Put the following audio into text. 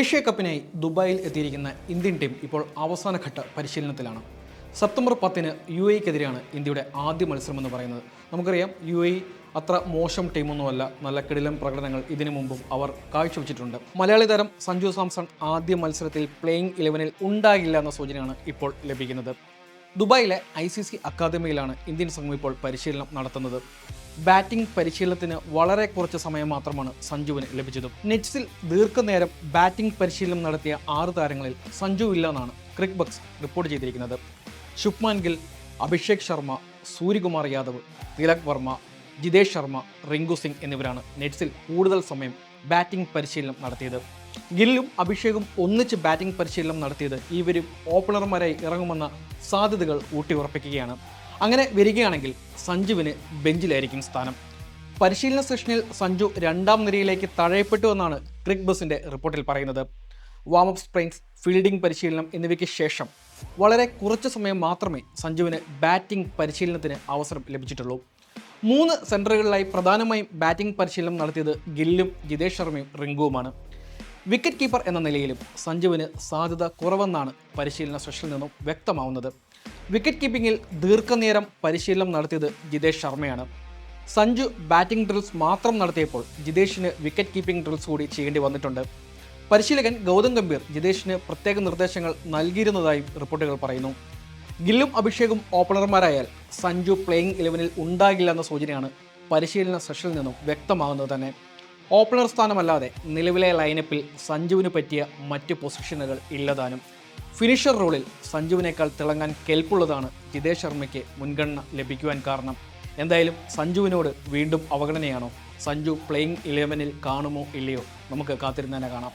Asia കപ്പിനായി ദുബായിൽ എത്തിയിരിക്കുന്ന Indian team ഇപ്പോൾ അവസാനഘട്ട പരിശീലനത്തിലാണ്. സെപ്റ്റംബർ പത്തിന് യു എക്കെതിരെയാണ് ഇന്ത്യയുടെ ആദ്യ മത്സരമെന്ന് പറയുന്നത്. നമുക്കറിയാം യു എ അത്ര മോശം ടീമൊന്നുമല്ല. നല്ല കിടിലം പ്രകടനങ്ങൾ ഇതിനു മുമ്പും അവർ കാഴ്ചവെച്ചിട്ടുണ്ട്. മലയാളി താരം സഞ്ജു സാംസൺ ആദ്യ മത്സരത്തിൽ പ്ലേയിങ് ഇലവനിൽ ഉണ്ടാകില്ല എന്ന സൂചനയാണ് ഇപ്പോൾ ലഭിക്കുന്നത്. ദുബായിലെ ഐ സി സി അക്കാദമിയിലാണ് ഇന്ത്യൻ സംഘം ഇപ്പോൾ പരിശീലനം നടത്തുന്നത്. ബാറ്റിംഗ് പരിശീലനത്തിന് വളരെ കുറച്ച് സമയം മാത്രമാണ് സഞ്ജുവിന് ലഭിച്ചത്. നെറ്റ്സിൽ ദീർഘനേരം ബാറ്റിംഗ് പരിശീലനം നടത്തിയ ആറ് താരങ്ങളിൽ സഞ്ജു ഇല്ലെന്നാണ് ക്രിക് ബക്സ് റിപ്പോർട്ട് ചെയ്തിരിക്കുന്നത്. ശുഭ്മാൻ ഗിൽ അഭിഷേക് ശർമ്മ സൂര്യകുമാർ യാദവ് തിലക് വർമ്മ ജിതേഷ് ശർമ്മ റിങ്കു സിംഗ് എന്നിവരാണ് നെറ്റ്സിൽ കൂടുതൽ സമയം ബാറ്റിംഗ് പരിശീലനം നടത്തിയത്. ഗില്ലും അഭിഷേകും ഒന്നിച്ച് ബാറ്റിംഗ് പരിശീലനം നടത്തിയത് ഇവരും ഓപ്പണർമാരായി ഇറങ്ങുമെന്ന സാധ്യതകൾ ഊട്ടിയുറപ്പിക്കുകയാണ്. അങ്ങനെ വരികയാണെങ്കിൽ സഞ്ജുവിന് ബെഞ്ചിലായിരിക്കും സ്ഥാനം. പരിശീലന സെഷനിൽ സഞ്ജു രണ്ടാം നിരയിലേക്ക് തഴയപ്പെട്ടു എന്നാണ് ക്രിക് ബസിന്റെ റിപ്പോർട്ടിൽ പറയുന്നത്. വാമപ്പ് സ്പ്രിങ്സ് ഫീൽഡിംഗ് പരിശീലനം എന്നിവയ്ക്ക് ശേഷം വളരെ കുറച്ച് സമയം മാത്രമേ സഞ്ജുവിന് ബാറ്റിംഗ് പരിശീലനത്തിന് അവസരം ലഭിച്ചിട്ടുള്ളൂ. മൂന്ന് സെന്ററുകളിലായി പ്രധാനമായും ബാറ്റിംഗ് പരിശീലനം നടത്തിയത് ഗില്ലും ജിതേഷ് ശർമ്മയും റിങ്കുവുമാണ്. വിക്കറ്റ് കീപ്പർ എന്ന നിലയിലും സഞ്ജുവിന് സാധ്യത കുറവെന്നാണ് പരിശീലന സെഷനിൽ നിന്നും വ്യക്തമാവുന്നത്. വിക്കറ്റ് കീപ്പിങ്ങിൽ ദീർഘനേരം പരിശീലനം നടത്തിയത് ജിതേഷ് ശർമ്മയാണ്. സഞ്ജു ബാറ്റിംഗ് ഡ്രിൽസ് മാത്രം നടത്തിയപ്പോൾ ജിതേഷിന് വിക്കറ്റ് കീപ്പിംഗ് ഡ്രിൽസ് കൂടി ചെയ്യേണ്ടി വന്നിട്ടുണ്ട്. പരിശീലകൻ ഗൗതം ഗംഭീർ ജിതേഷിന് പ്രത്യേക നിർദ്ദേശങ്ങൾ നൽകിയിരുന്നതായും റിപ്പോർട്ടുകൾ പറയുന്നു. ഗില്ലും അഭിഷേകും ഓപ്പണർമാരായാൽ സഞ്ജു പ്ലേയിങ് ഇലവനിൽ ഉണ്ടാകില്ല എന്ന സൂചനയാണ് പരിശീലന സെഷനിൽ നിന്നും വ്യക്തമാകുന്നത് തന്നെ. ഓപ്പണർ സ്ഥാനമല്ലാതെ നിലവിലെ ലൈനപ്പിൽ സഞ്ജുവിന് പറ്റിയ മറ്റ് പൊസിഷനുകൾ ഇല്ലതാനും ഫിനിഷർ റോളിൽ സഞ്ജുവിനേക്കാൾ തിളങ്ങാൻ കെൽപ്പുള്ളതാണ് ജിതേഷ് ശർമ്മയ്ക്ക് മുൻഗണന ലഭിക്കുവാൻ കാരണം. എന്തായാലും സഞ്ജുവിനോട് വീണ്ടും അവഗണനയാണോ? സഞ്ജു പ്ലേയിങ് ഇലവനിൽ കാണുമോ ഇല്ലയോ? നമുക്ക് കാത്തിരുന്ന് തന്നെ കാണാം.